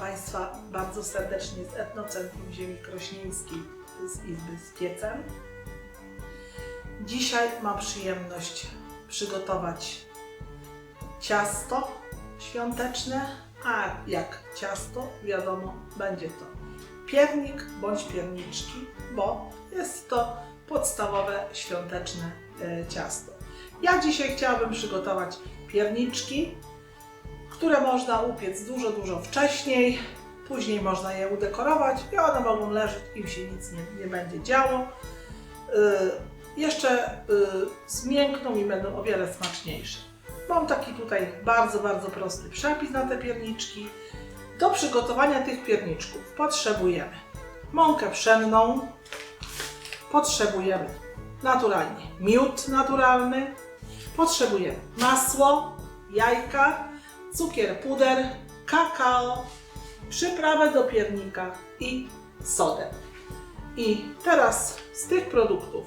Państwa bardzo serdecznie z Etnocentrum Ziemi Krośnieńskiej z Izby z Piecem. Dzisiaj mam przyjemność przygotować ciasto świąteczne, a jak ciasto, wiadomo, będzie to piernik bądź pierniczki, bo jest to podstawowe świąteczne e, ciasto. Ja dzisiaj chciałabym przygotować pierniczki, które można upiec dużo, dużo wcześniej. Później można je udekorować i one mogą leżeć, im się nic nie, nie będzie działo. Yy, jeszcze yy, zmiękną i będą o wiele smaczniejsze. Mam taki tutaj bardzo, bardzo prosty przepis na te pierniczki. Do przygotowania tych pierniczków potrzebujemy mąkę pszenną, potrzebujemy naturalnie miód naturalny, potrzebujemy masło, jajka, cukier puder, kakao, przyprawę do piernika i sodę. I teraz z tych produktów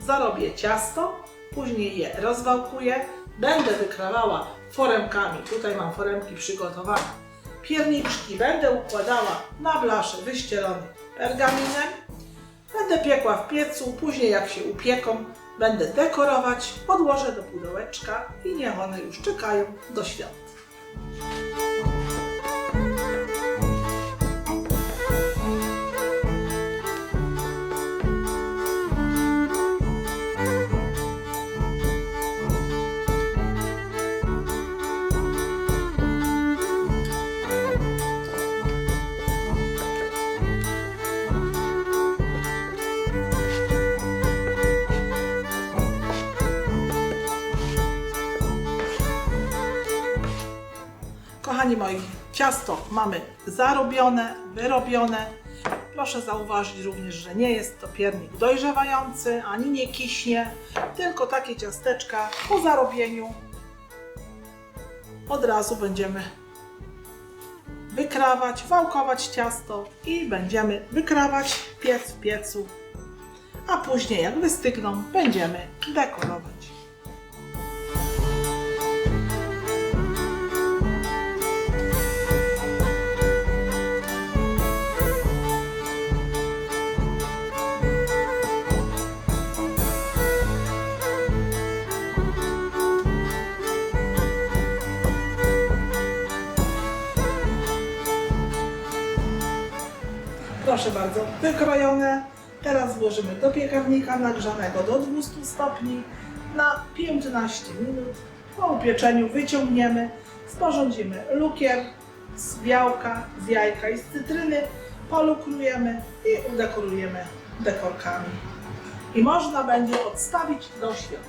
zarobię ciasto, później je rozwałkuję, będę wykrawała foremkami, tutaj mam foremki przygotowane, pierniczki będę układała na blasze wyścielone pergaminem, będę piekła w piecu, później jak się upieką, będę dekorować, odłożę do pudełeczka i niech one już czekają do świąt. Kochani moi, ciasto mamy zarobione, wyrobione. Proszę zauważyć również, że nie jest to piernik dojrzewający, ani nie kiśnie, tylko takie ciasteczka po zarobieniu. Od razu będziemy wykrawać, wałkować ciasto i będziemy wykrawać piec w piecu, a później jak wystygną, będziemy dekorować. Proszę bardzo, wykrojone. Teraz włożymy do piekarnika nagrzanego do 200 stopni na 15 minut. Po upieczeniu wyciągniemy, sporządzimy lukier z białka, z jajka i z cytryny, polukrujemy i udekorujemy dekorkami. I można będzie odstawić do świąt.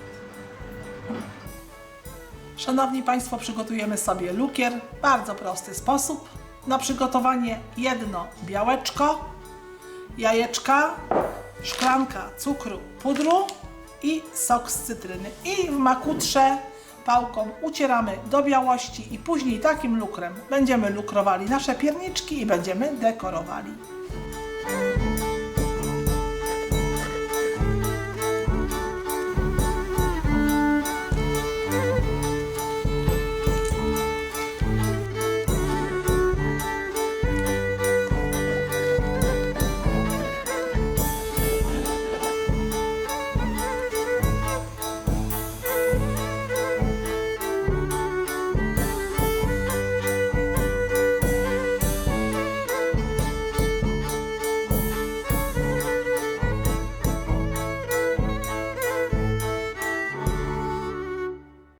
Szanowni Państwo, przygotujemy sobie lukier. Bardzo prosty sposób. Na przygotowanie jedno białeczko, jajeczka, szklanka cukru, pudru i sok z cytryny. I w makutrze pałką ucieramy do białości i później takim lukrem będziemy lukrowali nasze pierniczki i będziemy dekorowali.